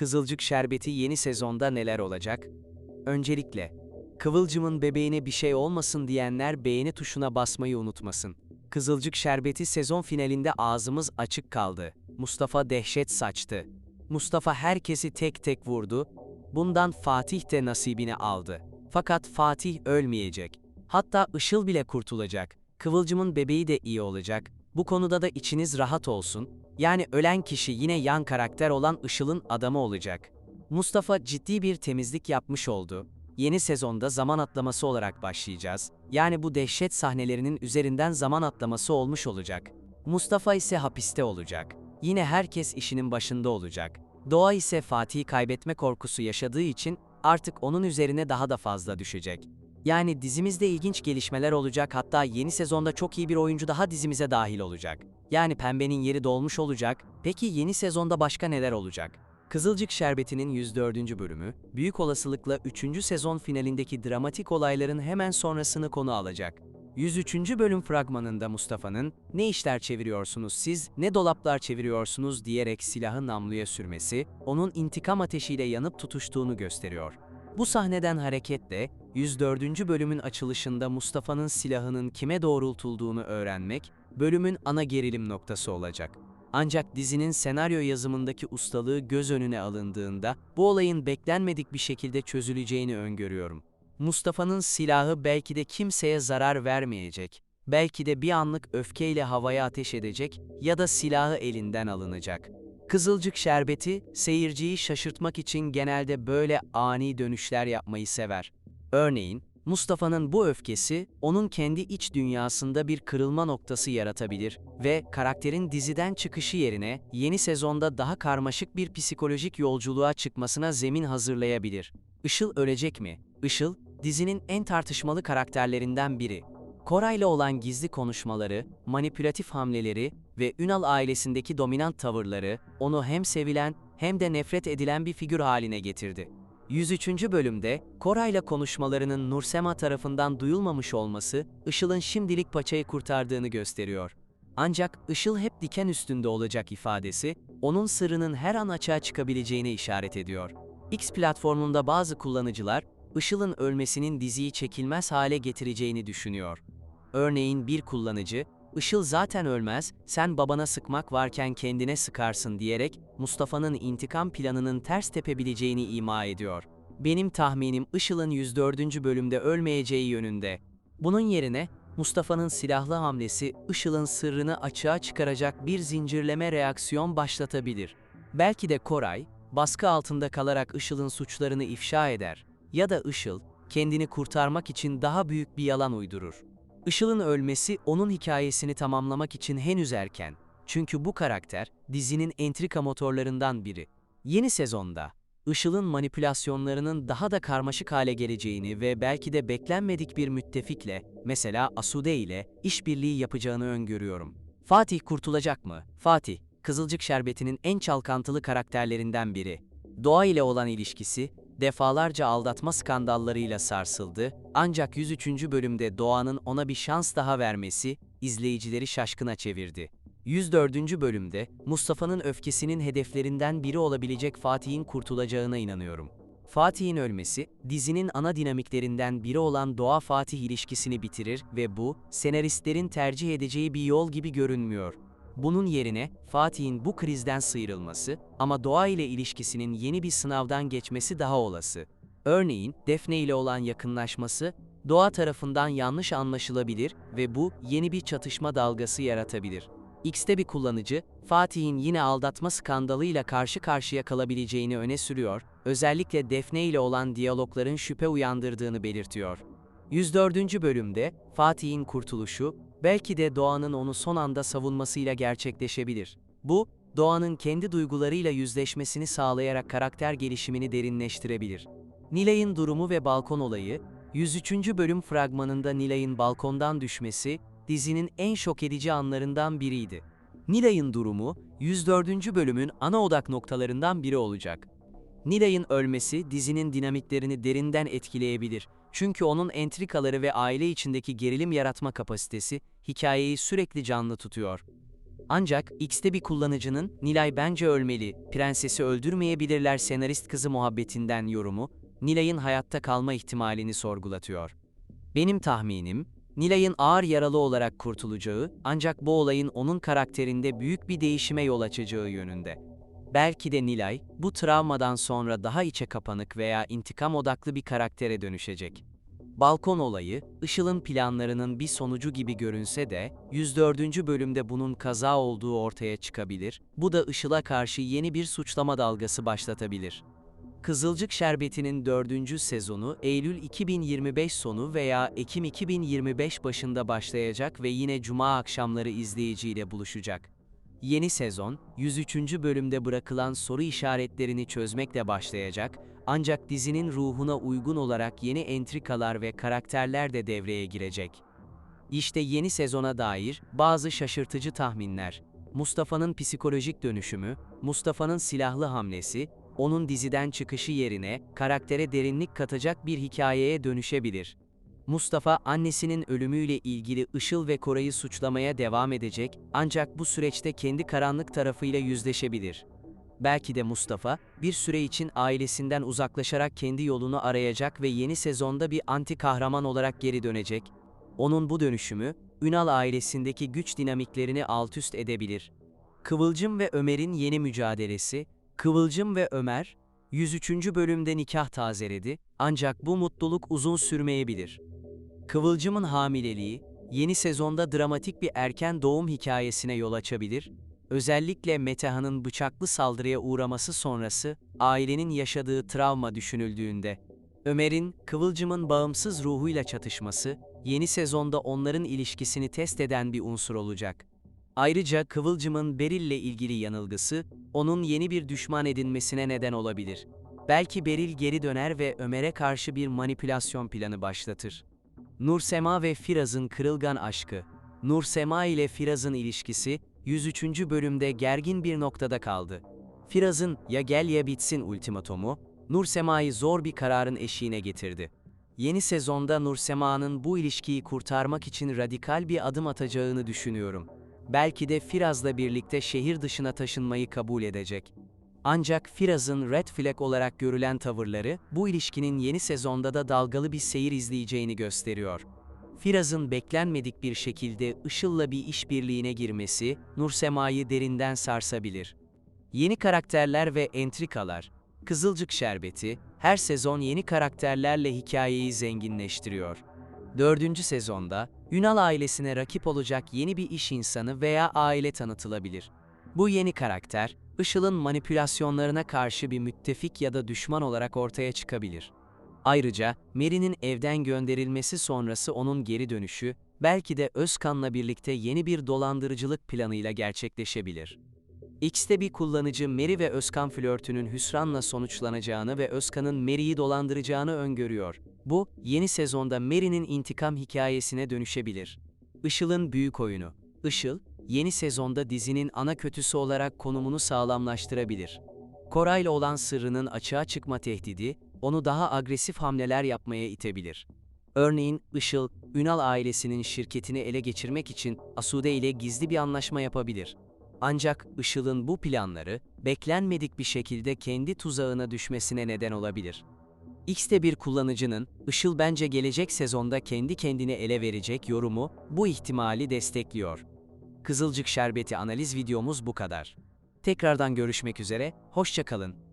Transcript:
Kızılcık Şerbeti yeni sezonda neler olacak? Öncelikle, Kıvılcım'ın bebeğine bir şey olmasın diyenler beğeni tuşuna basmayı unutmasın. Kızılcık Şerbeti sezon finalinde ağzımız açık kaldı. Mustafa dehşet saçtı. Mustafa herkesi tek tek vurdu. Bundan Fatih de nasibini aldı. Fakat Fatih ölmeyecek. Hatta Işıl bile kurtulacak. Kıvılcım'ın bebeği de iyi olacak. Bu konuda da içiniz rahat olsun. Yani ölen kişi yine yan karakter olan Işıl'ın adamı olacak. Mustafa ciddi bir temizlik yapmış oldu. Yeni sezonda zaman atlaması olarak başlayacağız. Yani bu dehşet sahnelerinin üzerinden zaman atlaması olmuş olacak. Mustafa ise hapiste olacak. Yine herkes işinin başında olacak. Doğa ise Fatih'i kaybetme korkusu yaşadığı için artık onun üzerine daha da fazla düşecek. Yani dizimizde ilginç gelişmeler olacak hatta yeni sezonda çok iyi bir oyuncu daha dizimize dahil olacak. Yani Pembe'nin yeri dolmuş olacak. Peki yeni sezonda başka neler olacak? Kızılcık Şerbeti'nin 104. bölümü, büyük olasılıkla 3. sezon finalindeki dramatik olayların hemen sonrasını konu alacak. 103. bölüm fragmanında Mustafa'nın "Ne işler çeviriyorsunuz siz, ne dolaplar çeviriyorsunuz?" diyerek silahı namluya sürmesi, onun intikam ateşiyle yanıp tutuştuğunu gösteriyor. Bu sahneden hareketle 104. bölümün açılışında Mustafa'nın silahının kime doğrultulduğunu öğrenmek bölümün ana gerilim noktası olacak. Ancak dizinin senaryo yazımındaki ustalığı göz önüne alındığında bu olayın beklenmedik bir şekilde çözüleceğini öngörüyorum. Mustafa'nın silahı belki de kimseye zarar vermeyecek. Belki de bir anlık öfkeyle havaya ateş edecek ya da silahı elinden alınacak. Kızılcık Şerbeti, seyirciyi şaşırtmak için genelde böyle ani dönüşler yapmayı sever. Örneğin, Mustafa'nın bu öfkesi, onun kendi iç dünyasında bir kırılma noktası yaratabilir ve karakterin diziden çıkışı yerine yeni sezonda daha karmaşık bir psikolojik yolculuğa çıkmasına zemin hazırlayabilir. Işıl ölecek mi? Işıl, dizinin en tartışmalı karakterlerinden biri. Koray'la olan gizli konuşmaları, manipülatif hamleleri ve Ünal ailesindeki dominant tavırları onu hem sevilen hem de nefret edilen bir figür haline getirdi. 103. bölümde Koray'la konuşmalarının Nursema tarafından duyulmamış olması, Işıl'ın şimdilik paçayı kurtardığını gösteriyor. Ancak Işıl hep diken üstünde olacak ifadesi, onun sırrının her an açığa çıkabileceğine işaret ediyor. X platformunda bazı kullanıcılar, Işıl'ın ölmesinin diziyi çekilmez hale getireceğini düşünüyor. Örneğin bir kullanıcı, Işıl zaten ölmez, sen babana sıkmak varken kendine sıkarsın diyerek Mustafa'nın intikam planının ters tepebileceğini ima ediyor. Benim tahminim Işıl'ın 104. bölümde ölmeyeceği yönünde. Bunun yerine Mustafa'nın silahlı hamlesi Işıl'ın sırrını açığa çıkaracak bir zincirleme reaksiyon başlatabilir. Belki de Koray, baskı altında kalarak Işıl'ın suçlarını ifşa eder ya da Işıl, kendini kurtarmak için daha büyük bir yalan uydurur. Işıl'ın ölmesi onun hikayesini tamamlamak için henüz erken. Çünkü bu karakter dizinin entrika motorlarından biri. Yeni sezonda Işıl'ın manipülasyonlarının daha da karmaşık hale geleceğini ve belki de beklenmedik bir müttefikle, mesela Asude ile işbirliği yapacağını öngörüyorum. Fatih kurtulacak mı? Fatih, Kızılcık Şerbeti'nin en çalkantılı karakterlerinden biri. Doğa ile olan ilişkisi, defalarca aldatma skandallarıyla sarsıldı, ancak 103. bölümde Doğan'ın ona bir şans daha vermesi, izleyicileri şaşkına çevirdi. 104. bölümde, Mustafa'nın öfkesinin hedeflerinden biri olabilecek Fatih'in kurtulacağına inanıyorum. Fatih'in ölmesi, dizinin ana dinamiklerinden biri olan Doğa-Fatih ilişkisini bitirir ve bu, senaristlerin tercih edeceği bir yol gibi görünmüyor. Bunun yerine Fatih'in bu krizden sıyrılması ama doğa ile ilişkisinin yeni bir sınavdan geçmesi daha olası. Örneğin Defne ile olan yakınlaşması doğa tarafından yanlış anlaşılabilir ve bu yeni bir çatışma dalgası yaratabilir. X'te bir kullanıcı, Fatih'in yine aldatma skandalıyla karşı karşıya kalabileceğini öne sürüyor, özellikle Defne ile olan diyalogların şüphe uyandırdığını belirtiyor. 104. bölümde Fatih'in kurtuluşu, belki de Doğan'ın onu son anda savunmasıyla gerçekleşebilir. Bu, Doğan'ın kendi duygularıyla yüzleşmesini sağlayarak karakter gelişimini derinleştirebilir. Nilay'ın durumu ve balkon olayı, 103. bölüm fragmanında Nilay'ın balkondan düşmesi, dizinin en şok edici anlarından biriydi. Nilay'ın durumu, 104. bölümün ana odak noktalarından biri olacak. Nilay'ın ölmesi dizinin dinamiklerini derinden etkileyebilir. Çünkü onun entrikaları ve aile içindeki gerilim yaratma kapasitesi hikayeyi sürekli canlı tutuyor. Ancak X'te bir kullanıcının Nilay bence ölmeli, prensesi öldürmeyebilirler senarist kızı muhabbetinden yorumu, Nilay'ın hayatta kalma ihtimalini sorgulatıyor. Benim tahminim, Nilay'ın ağır yaralı olarak kurtulacağı ancak bu olayın onun karakterinde büyük bir değişime yol açacağı yönünde. Belki de Nilay, bu travmadan sonra daha içe kapanık veya intikam odaklı bir karaktere dönüşecek. Balkon olayı, Işıl'ın planlarının bir sonucu gibi görünse de, 104. bölümde bunun kaza olduğu ortaya çıkabilir, bu da Işıl'a karşı yeni bir suçlama dalgası başlatabilir. Kızılcık Şerbeti'nin 4. sezonu Eylül 2025 sonu veya Ekim 2025 başında başlayacak ve yine Cuma akşamları izleyiciyle buluşacak. Yeni sezon, 103. bölümde bırakılan soru işaretlerini çözmekle başlayacak, ancak dizinin ruhuna uygun olarak yeni entrikalar ve karakterler de devreye girecek. İşte yeni sezona dair bazı şaşırtıcı tahminler. Mustafa'nın psikolojik dönüşümü, Mustafa'nın silahlı hamlesi, onun diziden çıkışı yerine karaktere derinlik katacak bir hikayeye dönüşebilir. Mustafa, annesinin ölümüyle ilgili Işıl ve Koray'ı suçlamaya devam edecek ancak bu süreçte kendi karanlık tarafıyla yüzleşebilir. Belki de Mustafa, bir süre için ailesinden uzaklaşarak kendi yolunu arayacak ve yeni sezonda bir anti kahraman olarak geri dönecek. Onun bu dönüşümü, Ünal ailesindeki güç dinamiklerini altüst edebilir. Kıvılcım ve Ömer'in yeni mücadelesi, Kıvılcım ve Ömer, 103. bölümde nikah tazeledi, ancak bu mutluluk uzun sürmeyebilir. Kıvılcım'ın hamileliği, yeni sezonda dramatik bir erken doğum hikayesine yol açabilir, özellikle Metehan'ın bıçaklı saldırıya uğraması sonrası ailenin yaşadığı travma düşünüldüğünde. Ömer'in, Kıvılcım'ın bağımsız ruhuyla çatışması, yeni sezonda onların ilişkisini test eden bir unsur olacak. Ayrıca Kıvılcım'ın Beril'le ilgili yanılgısı, onun yeni bir düşman edinmesine neden olabilir. Belki Beril geri döner ve Ömer'e karşı bir manipülasyon planı başlatır. Nursema ve Firaz'ın kırılgan aşkı. Nursema ile Firaz'ın ilişkisi, 103. bölümde gergin bir noktada kaldı. Firaz'ın ya gel ya bitsin ultimatomu, Nursema'yı zor bir kararın eşiğine getirdi. Yeni sezonda Nursema'nın bu ilişkiyi kurtarmak için radikal bir adım atacağını düşünüyorum. Belki de Firaz'la birlikte şehir dışına taşınmayı kabul edecek. Ancak Firaz'ın red flag olarak görülen tavırları, bu ilişkinin yeni sezonda da dalgalı bir seyir izleyeceğini gösteriyor. Firaz'ın beklenmedik bir şekilde Işıl'la bir işbirliğine girmesi, Nursema'yı derinden sarsabilir. Yeni karakterler ve entrikalar, Kızılcık Şerbeti, her sezon yeni karakterlerle hikayeyi zenginleştiriyor. Dördüncü sezonda, Ünal ailesine rakip olacak yeni bir iş insanı veya aile tanıtılabilir. Bu yeni karakter, Işıl'ın manipülasyonlarına karşı bir müttefik ya da düşman olarak ortaya çıkabilir. Ayrıca, Mary'nin evden gönderilmesi sonrası onun geri dönüşü, belki de Özkan'la birlikte yeni bir dolandırıcılık planıyla gerçekleşebilir. X'te bir kullanıcı Mary ve Özkan flörtünün hüsranla sonuçlanacağını ve Özkan'ın Mary'i dolandıracağını öngörüyor. Bu, yeni sezonda Mary'nin intikam hikayesine dönüşebilir. Işıl'ın büyük oyunu. Işıl, yeni sezonda dizinin ana kötüsü olarak konumunu sağlamlaştırabilir. Koray'la olan sırrının açığa çıkma tehdidi, onu daha agresif hamleler yapmaya itebilir. Örneğin, Işıl, Ünal ailesinin şirketini ele geçirmek için Asude ile gizli bir anlaşma yapabilir. Ancak Işıl'ın bu planları, beklenmedik bir şekilde kendi tuzağına düşmesine neden olabilir. X'te bir kullanıcının, Işıl bence gelecek sezonda kendi kendini ele verecek yorumu, bu ihtimali destekliyor. Kızılcık Şerbeti analiz videomuz bu kadar. Tekrardan görüşmek üzere, hoşçakalın.